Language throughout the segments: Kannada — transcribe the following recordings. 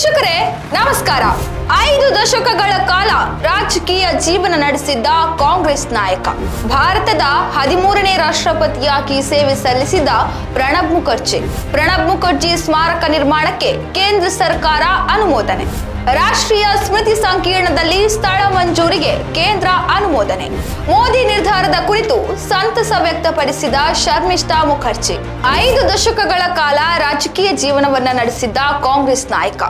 ವೀಕ್ಷಕರೇ, ನಮಸ್ಕಾರ. ಐದು ದಶಕಗಳ ಕಾಲ ರಾಜಕೀಯ ಜೀವನ ನಡೆಸಿದ್ದ ಕಾಂಗ್ರೆಸ್ ನಾಯಕ. ಭಾರತದ ಹದಿಮೂರನೇ ರಾಷ್ಟ್ರಪತಿಯಾಗಿ ಸೇವೆ ಸಲ್ಲಿಸಿದ ಪ್ರಣಬ್ ಮುಖರ್ಜಿ. ಪ್ರಣಬ್ ಮುಖರ್ಜಿ ಸ್ಮಾರಕ ನಿರ್ಮಾಣಕ್ಕೆ ಕೇಂದ್ರ ಸರ್ಕಾರ ಅನುಮೋದನೆ. ರಾಷ್ಟ್ರೀಯ ಸ್ಮೃತಿ ಸಂಕೀರ್ಣದಲ್ಲಿ ಸ್ಥಳ ಮಂಜೂರಿಗೆ ಕೇಂದ್ರ ಅನುಮೋದನೆ. ಮೋದಿ ನಿರ್ಧಾರದ ಕುರಿತು ಸಂತಸ ವ್ಯಕ್ತಪಡಿಸಿದ ಶರ್ಮಿಷ್ಠಾ ಮುಖರ್ಜಿ. ಐದು ದಶಕಗಳ ಕಾಲ ರಾಜಕೀಯ ಜೀವನವನ್ನ ನಡೆಸಿದ್ದ ಕಾಂಗ್ರೆಸ್ ನಾಯಕ.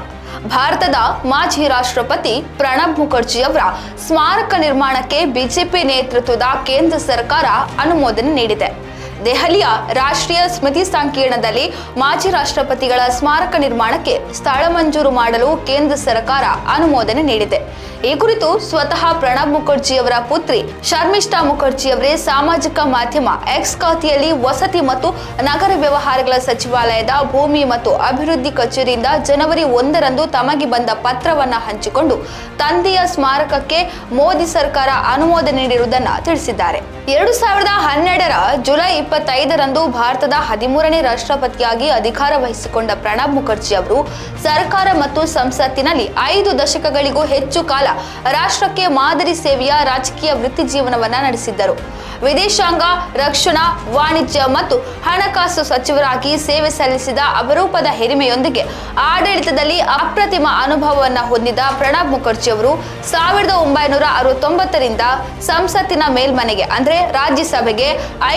ಭಾರತದ ಮಾಜಿ ರಾಷ್ಟ್ರಪತಿ ಪ್ರಣಬ್ ಮುಖರ್ಜಿ ಅವರ ಸ್ಮಾರಕ ನಿರ್ಮಾಣಕ್ಕೆ ಬಿಜೆಪಿ ನೇತೃತ್ವದ ಕೇಂದ್ರ ಸರ್ಕಾರ ಅನುಮೋದನೆ ನೀಡಿದೆ. ದೆಹಲಿಯ ರಾಷ್ಟ್ರೀಯ ಸ್ಮೃತಿ ಸಂಕೀರ್ಣದಲ್ಲಿ ಮಾಜಿ ರಾಷ್ಟ್ರಪತಿಗಳ ಸ್ಮಾರಕ ನಿರ್ಮಾಣಕ್ಕೆ ಸ್ಥಳ ಮಂಜೂರು ಮಾಡಲು ಕೇಂದ್ರ ಸರ್ಕಾರ ಅನುಮೋದನೆ ನೀಡಿದೆ. ಈ ಕುರಿತು ಸ್ವತಃ ಪ್ರಣಬ್ ಮುಖರ್ಜಿ ಅವರ ಪುತ್ರಿ ಶರ್ಮಿಷ್ಠಾ ಮುಖರ್ಜಿ ಅವರೇ ಸಾಮಾಜಿಕ ಮಾಧ್ಯಮ ಎಕ್ಸ್ ಖಾತೆಯಲ್ಲಿ ವಸತಿ ಮತ್ತು ನಗರ ವ್ಯವಹಾರಗಳ ಸಚಿವಾಲಯದ ಭೂಮಿ ಮತ್ತು ಅಭಿವೃದ್ಧಿ ಕಚೇರಿಯಿಂದ ಜನವರಿ ಒಂದರಂದು ತಮಗೆ ಬಂದ ಪತ್ರವನ್ನು ಹಂಚಿಕೊಂಡು ತಂದೆಯ ಸ್ಮಾರಕಕ್ಕೆ ಮೋದಿ ಸರ್ಕಾರ ಅನುಮೋದನೆ ನೀಡಿರುವುದನ್ನು ತಿಳಿಸಿದ್ದಾರೆ. ಎರಡು ಸಾವಿರದ ಹನ್ನೆರಡರ ಜುಲೈ ಇಪ್ಪತ್ತೈದರಂದು ಭಾರತದ ಹದಿಮೂರನೇ ರಾಷ್ಟ್ರಪತಿಯಾಗಿ ಅಧಿಕಾರ ವಹಿಸಿಕೊಂಡ ಪ್ರಣಬ್ ಮುಖರ್ಜಿ ಅವರು ಸರ್ಕಾರ ಮತ್ತು ಸಂಸತ್ತಿನಲ್ಲಿ ಐದು ದಶಕಗಳಿಗೂ ಹೆಚ್ಚು ಕಾಲ ರಾಷ್ಟ್ರಕ್ಕೆ ಮಾದರಿ ಸೇವೆಯ ರಾಜಕೀಯ ವೃತ್ತಿ ಜೀವನವನ್ನ ನಡೆಸಿದ್ದರು. ವಿದೇಶಾಂಗ, ರಕ್ಷಣಾ, ವಾಣಿಜ್ಯ ಮತ್ತು ಹಣಕಾಸು ಸಚಿವರಾಗಿ ಸೇವೆ ಸಲ್ಲಿಸಿದ ಅಪರೂಪದ ಹಿರಿಮೆಯೊಂದಿಗೆ ಆಡಳಿತದಲ್ಲಿ ಅಪ್ರತಿಮ ಅನುಭವವನ್ನ ಹೊಂದಿದ ಪ್ರಣಬ್ ಮುಖರ್ಜಿ ಅವರು ಸಾವಿರದ ಒಂಬೈನೂರ ಅರವತ್ತೊಂಬತ್ತರಿಂದ ಸಂಸತ್ತಿನ ಮೇಲ್ಮನೆಗೆ, ಅಂದ್ರೆ ರಾಜ್ಯಸಭೆಗೆ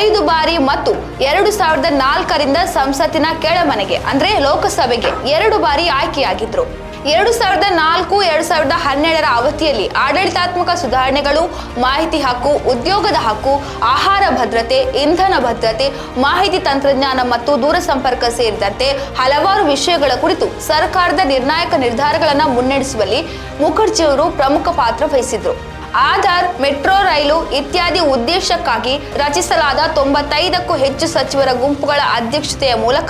ಐದು ಬಾರಿ ಮತ್ತು ಎರಡು ಸಾವಿರದ ನಾಲ್ಕರಿಂದ ಸಂಸತ್ತಿನ ಕೆಳಮನೆಗೆ, ಅಂದ್ರೆ ಲೋಕಸಭೆಗೆ ಎರಡು ಬಾರಿ ಆಯ್ಕೆಯಾಗಿದ್ರು. ಎರಡು ಸಾವಿರದ ನಾಲ್ಕು, ಎರಡು ಸಾವಿರದ ಹನ್ನೆರಡರ ಅವಧಿಯಲ್ಲಿ ಆಡಳಿತಾತ್ಮಕ ಸುಧಾರಣೆಗಳು, ಮಾಹಿತಿ ಹಕ್ಕು, ಉದ್ಯೋಗದ ಹಕ್ಕು, ಆಹಾರ ಭದ್ರತೆ, ಇಂಧನ ಭದ್ರತೆ, ಮಾಹಿತಿ ತಂತ್ರಜ್ಞಾನ ಮತ್ತು ದೂರಸಂಪರ್ಕ ಸೇರಿದಂತೆ ಹಲವಾರು ವಿಷಯಗಳ ಕುರಿತು ಸರ್ಕಾರದ ನಿರ್ಣಾಯಕ ನಿರ್ಧಾರಗಳನ್ನು ಮುನ್ನಡೆಸುವಲ್ಲಿ ಮುಖರ್ಜಿಯವರು ಪ್ರಮುಖ ಪಾತ್ರ ವಹಿಸಿದ್ರು. ಆಧಾರ್, ಮೆಟ್ರೋ, ರೈಲು ಇತ್ಯಾದಿ ಉದ್ದೇಶಕ್ಕಾಗಿ ರಚಿಸಲಾದ ತೊಂಬತ್ತೈದಕ್ಕೂ ಹೆಚ್ಚು ಸಚಿವರ ಗುಂಪುಗಳ ಅಧ್ಯಕ್ಷತೆಯ ಮೂಲಕ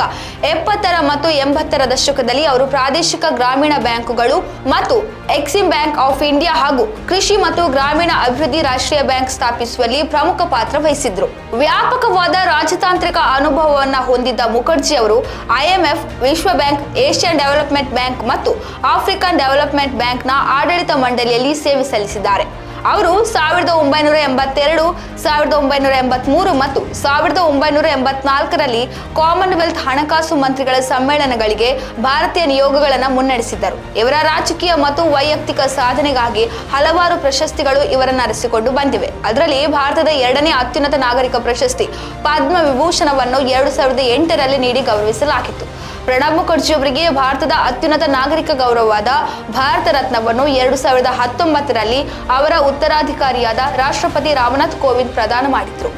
ಎಪ್ಪತ್ತರ ಮತ್ತು ಎಂಬತ್ತರ ದಶಕದಲ್ಲಿ ಅವರು ಪ್ರಾದೇಶಿಕ ಗ್ರಾಮೀಣ ಬ್ಯಾಂಕುಗಳು ಮತ್ತು ಎಕ್ಸಿಮ್ ಬ್ಯಾಂಕ್ ಆಫ್ ಇಂಡಿಯಾ ಹಾಗೂ ಕೃಷಿ ಮತ್ತು ಗ್ರಾಮೀಣ ಅಭಿವೃದ್ಧಿ ರಾಷ್ಟ್ರೀಯ ಬ್ಯಾಂಕ್ ಸ್ಥಾಪಿಸುವಲ್ಲಿ ಪ್ರಮುಖ ಪಾತ್ರ ವಹಿಸಿದ್ರು. ವ್ಯಾಪಕವಾದ ರಾಜತಾಂತ್ರಿಕ ಅನುಭವವನ್ನು ಹೊಂದಿದ್ದ ಮುಖರ್ಜಿ ಅವರು ಐಎಂಎಫ್ ವಿಶ್ವ ಬ್ಯಾಂಕ್, ಏಷ್ಯನ್ ಡೆವಲಪ್ಮೆಂಟ್ ಬ್ಯಾಂಕ್ ಮತ್ತು ಆಫ್ರಿಕನ್ ಡೆವಲಪ್ಮೆಂಟ್ ಬ್ಯಾಂಕ್ನ ಆಡಳಿತ ಮಂಡಳಿಯಲ್ಲಿ ಸೇವೆ ಸಲ್ಲಿಸಿದ್ದಾರೆ. ಅವರು ಸಾವಿರದ ಒಂಬೈನೂರ ಎಂಬತ್ತೆರಡು, ಸಾವಿರದ ಒಂಬೈನೂರ ಎಂಬತ್ಮೂರು ಮತ್ತು ಸಾವಿರದ ಒಂಬೈನೂರ ಎಂಬತ್ನಾಲ್ಕರಲ್ಲಿ ಕಾಮನ್ವೆಲ್ತ್ ಹಣಕಾಸು ಮಂತ್ರಿಗಳ ಸಮ್ಮೇಳನಗಳಿಗೆ ಭಾರತೀಯ ನಿಯೋಗಗಳನ್ನು ಮುನ್ನಡೆಸಿದ್ದರು. ಇವರ ರಾಜಕೀಯ ಮತ್ತು ವೈಯಕ್ತಿಕ ಸಾಧನೆಗಾಗಿ ಹಲವಾರು ಪ್ರಶಸ್ತಿಗಳು ಇವರನ್ನು ಅರಸಿಕೊಂಡು ಬಂದಿವೆ. ಅದರಲ್ಲಿ ಭಾರತದ ಎರಡನೇ ಅತ್ಯುನ್ನತ ನಾಗರಿಕ ಪ್ರಶಸ್ತಿ ಪದ್ಮ ವಿಭೂಷಣವನ್ನು ಎರಡು ಸಾವಿರದ ಎಂಟರಲ್ಲಿ ನೀಡಿ ಗೌರವಿಸಲಾಗಿತ್ತು. ಪ್ರಣಬ್ ಮುಖರ್ಜಿ ಅವರಿಗೆ ಭಾರತದ ಅತ್ಯುನ್ನತ ನಾಗರಿಕ ಗೌರವವಾದ ಭಾರತ ರತ್ನವನ್ನು ಎರಡು ಸಾವಿರದ ಹತ್ತೊಂಬತ್ತರಲ್ಲಿ ಅವರ ಉತ್ತರಾಧಿಕಾರಿಯಾದ ರಾಷ್ಟ್ರಪತಿ ರಾಮನಾಥ್ ಕೋವಿಂದ್ ಪ್ರದಾನ ಮಾಡಿದ್ರು.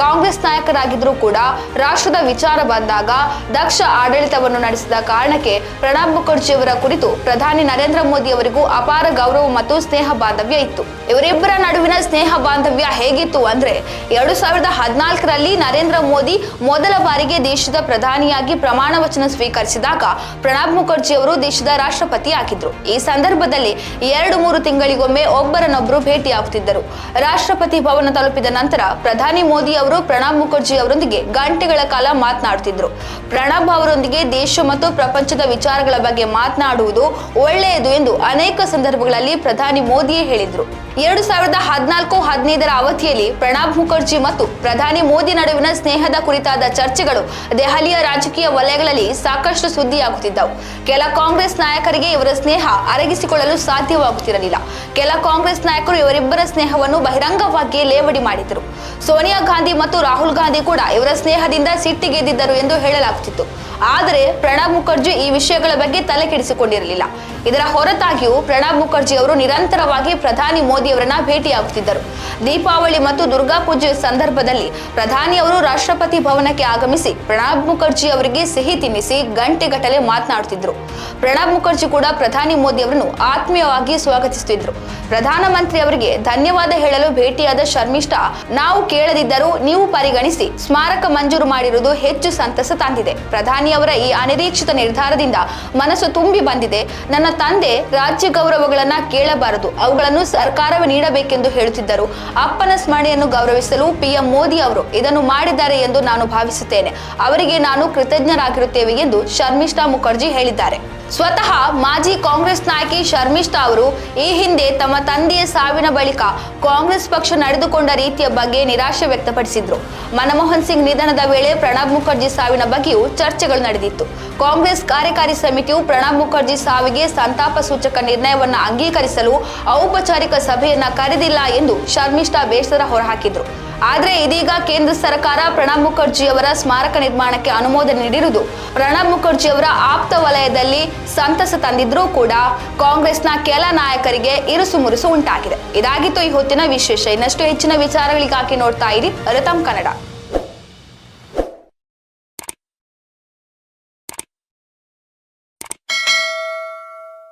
ಕಾಂಗ್ರೆಸ್ ನಾಯಕರಾಗಿದ್ರೂ ಕೂಡ ರಾಷ್ಟ್ರದ ವಿಚಾರ ಬಂದಾಗ ದಕ್ಷ ಆಡಳಿತವನ್ನು ನಡೆಸಿದ ಕಾರಣಕ್ಕೆ ಪ್ರಣಬ್ ಮುಖರ್ಜಿಯವರ ಕುರಿತು ಪ್ರಧಾನಿ ನರೇಂದ್ರ ಮೋದಿ ಅವರಿಗೂ ಅಪಾರ ಗೌರವ ಮತ್ತು ಸ್ನೇಹ ಬಾಂಧವ್ಯ ಇತ್ತು. ಇವರಿಬ್ಬರ ನಡುವಿನ ಸ್ನೇಹ ಬಾಂಧವ್ಯ ಹೇಗಿತ್ತು ಅಂದ್ರೆ ಎರಡು ಸಾವಿರದ ಹದಿನಾಲ್ಕರಲ್ಲಿ ನರೇಂದ್ರ ಮೋದಿ ಮೊದಲ ಬಾರಿಗೆ ದೇಶದ ಪ್ರಧಾನಿಯಾಗಿ ಪ್ರಮಾಣ ವಚನ ಸ್ವೀಕರಿಸಿದಾಗ ಪ್ರಣಬ್ ಮುಖರ್ಜಿ ಅವರು ದೇಶದ ರಾಷ್ಟ್ರಪತಿ ಆಗಿದ್ರು ಈ ಸಂದರ್ಭದಲ್ಲಿ ಎರಡು ಮೂರು ತಿಂಗಳಿಗೊಮ್ಮೆ ಒಬ್ಬರನ್ನೊಬ್ಬರು ಭೇಟಿಯಾಗುತ್ತಿದ್ದರು. ರಾಷ್ಟ್ರಪತಿ ಭವನ ತಲುಪಿದ ನಂತರ ಪ್ರಧಾನಿ ಮೋದಿ ಅವರು ಪ್ರಣಬ್ ಮುಖರ್ಜಿ ಅವರೊಂದಿಗೆ ಗಂಟೆಗಳ ಕಾಲ ಮಾತನಾಡುತ್ತಿದ್ರು ಪ್ರಣಬ್ ಅವರೊಂದಿಗೆ ದೇಶ ಮತ್ತು ಪ್ರಪಂಚದ ವಿಚಾರಗಳ ಬಗ್ಗೆ ಮಾತನಾಡುವುದು ಒಳ್ಳೆಯದು ಎಂದು ಅನೇಕ ಸಂದರ್ಭಗಳಲ್ಲಿ ಪ್ರಧಾನಿ ಮೋದಿಯೇ ಹೇಳಿದ್ರು. ಎರಡು ಸಾವಿರದ ಹದಿನಾಲ್ಕು ಹದಿನೈದರ ಅವಧಿಯಲ್ಲಿ ಪ್ರಣಬ್ ಮುಖರ್ಜಿ ಮತ್ತು ಪ್ರಧಾನಿ ಮೋದಿ ನಡುವಿನ ಸ್ನೇಹದ ಕುರಿತಾದ ಚರ್ಚೆಗಳು ದೆಹಲಿಯ ರಾಜಕೀಯ ವಲಯಗಳಲ್ಲಿ ಸಾಕಷ್ಟು ಸುದ್ದಿಯಾಗುತ್ತಿದ್ದವು. ಕೆಲ ಕಾಂಗ್ರೆಸ್ ನಾಯಕರಿಗೆ ಇವರ ಸ್ನೇಹ ಅರಗಿಸಿಕೊಳ್ಳಲು ಸಾಧ್ಯವಾಗುತ್ತಿರಲಿಲ್ಲ. ಕೆಲ ಕಾಂಗ್ರೆಸ್ ನಾಯಕರು ಇವರಿಬ್ಬರ ಸ್ನೇಹವನ್ನು ಬಹಿರಂಗವಾಗಿಯೇ ಲೇವಡಿ ಮಾಡಿದರು ಸೋನಿಯಾ ಗಾಂಧಿ ಮತ್ತು ರಾಹುಲ್ ಗಾಂಧಿ ಕೂಡ ಇವರ ಸ್ನೇಹದಿಂದ ಸಿಟ್ಟಿಗೆದ್ದಿದ್ದರು ಎಂದು ಹೇಳಲಾಗುತ್ತಿತ್ತು. ಆದರೆ ಪ್ರಣಬ್ ಮುಖರ್ಜಿ ಈ ವಿಷಯಗಳ ಬಗ್ಗೆ ತಲೆ ಕೆಡಿಸಿಕೊಂಡಿರಲಿಲ್ಲ. ಇದರ ಹೊರತಾಗಿಯೂ ಪ್ರಣಬ್ ಮುಖರ್ಜಿ ಅವರು ನಿರಂತರವಾಗಿ ಪ್ರಧಾನಿ ಮೋದಿ ಅವರನ್ನ ಭೇಟಿಯಾಗುತ್ತಿದ್ದರು. ದೀಪಾವಳಿ ಮತ್ತು ದುರ್ಗಾ ಪೂಜೆ ಸಂದರ್ಭದಲ್ಲಿ ಪ್ರಧಾನಿ ಅವರು ರಾಷ್ಟ್ರಪತಿ ಭವನಕ್ಕೆ ಆಗಮಿಸಿ ಪ್ರಣಬ್ ಮುಖರ್ಜಿ ಅವರಿಗೆ ಸಿಹಿ ತಿನ್ನಿಸಿ ಗಂಟೆಗಟ್ಟಲೆ ಮಾತನಾಡುತ್ತಿದ್ದರು. ಪ್ರಣಬ್ ಮುಖರ್ಜಿ ಕೂಡ ಪ್ರಧಾನಿ ಮೋದಿ ಅವರನ್ನು ಆತ್ಮೀಯವಾಗಿ ಸ್ವಾಗತಿಸುತ್ತಿದ್ದರು. ಪ್ರಧಾನಮಂತ್ರಿ ಅವರಿಗೆ ಧನ್ಯವಾದ ಹೇಳಲು ಭೇಟಿಯಾದ ಶರ್ಮಿಷ್ಠಾ, ನಾವು ಕೇಳದಿದ್ದರೂ ನೀವು ಪರಿಗಣಿಸಿ, ಸ್ಮಾರಕ ಮಂಜೂರು ಮಾಡಿರುವುದು ಹೆಚ್ಚು ಸಂತಸ ತಂದಿದೆ. ಪ್ರಧಾನಿಯವರ ಈ ಅನಿರೀಕ್ಷಿತ ನಿರ್ಧಾರದಿಂದ ಮನಸ್ಸು ತುಂಬಿ ಬಂದಿದೆ. ನನ್ನ ತಂದೆ ರಾಜ್ಯ ಗೌರವಗಳನ್ನ ಕೇಳಬಾರದು. ಅವುಗಳನ್ನು ಸರ್ಕಾರವೇ ನೀಡಬೇಕೆಂದು ಹೇಳುತ್ತಿದ್ದರು. ಅಪ್ಪನ ಸ್ಮರಣೆಯನ್ನು ಗೌರವಿಸಲು ಪಿಎಂ ಮೋದಿ ಅವರು ಇದನ್ನು ಮಾಡಿದ್ದಾರೆ ಎಂದು ನಾನು ಭಾವಿಸುತ್ತೇನೆ. ಅವರಿಗೆ ನಾನು ಕೃತಜ್ಞರಾಗಿರುತ್ತೇವೆ ಎಂದು ಶರ್ಮಿಷ್ಠಾ ಮುಖರ್ಜಿ ಹೇಳಿದ್ದಾರೆ. ಸ್ವತಃ ಮಾಜಿ ಕಾಂಗ್ರೆಸ್ ನಾಯಕಿ ಶರ್ಮಿಷ್ಠಾ ಅವರು ಈ ಹಿಂದೆ ತಮ್ಮ ತಂದೆಯ ಸಾವಿನ ಬಳಿಕ ಕಾಂಗ್ರೆಸ್ ಪಕ್ಷ ನಡೆದುಕೊಂಡ ರೀತಿಯ ಬಗ್ಗೆ ನಿರಾಶೆ ವ್ಯಕ್ತಪಡಿಸಿದ್ರು. ಮನಮೋಹನ್ ಸಿಂಗ್ ನಿಧನದ ವೇಳೆ ಪ್ರಣಬ್ ಮುಖರ್ಜಿ ಸಾವಿನ ಬಗ್ಗೆಯೂ ಚರ್ಚೆಗಳು ನಡೆದಿತ್ತು. ಕಾಂಗ್ರೆಸ್ ಕಾರ್ಯಕಾರಿ ಸಮಿತಿಯು ಪ್ರಣಬ್ ಮುಖರ್ಜಿ ಸಾವಿಗೆ ಸಂತಾಪ ಸೂಚಕ ನಿರ್ಣಯವನ್ನು ಅಂಗೀಕರಿಸಲು ಔಪಚಾರಿಕ ಸಭೆಯನ್ನ ಕರೆದಿಲ್ಲ ಎಂದು ಶರ್ಮಿಷ್ಠಾ ಬೇಸರ ಹೊರಹಾಕಿದ್ರು. ಆದ್ರೆ ಇದೀಗ ಕೇಂದ್ರ ಸರ್ಕಾರ ಪ್ರಣಬ್ ಮುಖರ್ಜಿ ಅವರ ಸ್ಮಾರಕ ನಿರ್ಮಾಣಕ್ಕೆ ಅನುಮೋದನೆ ನೀಡಿರುವುದು. ಪ್ರಣಬ್ ಮುಖರ್ಜಿ ಅವರ ಆಪ್ತ ವಲಯದಲ್ಲಿ ಸಂತಸ ತಂದಿದ್ರೂ ಕೂಡ ಕಾಂಗ್ರೆಸ್ನ ಕೆಲ ನಾಯಕರಿಗೆ ಇರುಸು ಮುರುಸು ಉಂಟಾಗಿದೆ. ಇದಾಗಿತ್ತು ಈ ಹೊತ್ತಿನ ವಿಶೇಷ. ಇನ್ನಷ್ಟು ಹೆಚ್ಚಿನ ವಿಚಾರಗಳಿಗಾಗಿ ನೋಡ್ತಾ ಇರಿ ರತಂ ಕನ್ನಡ.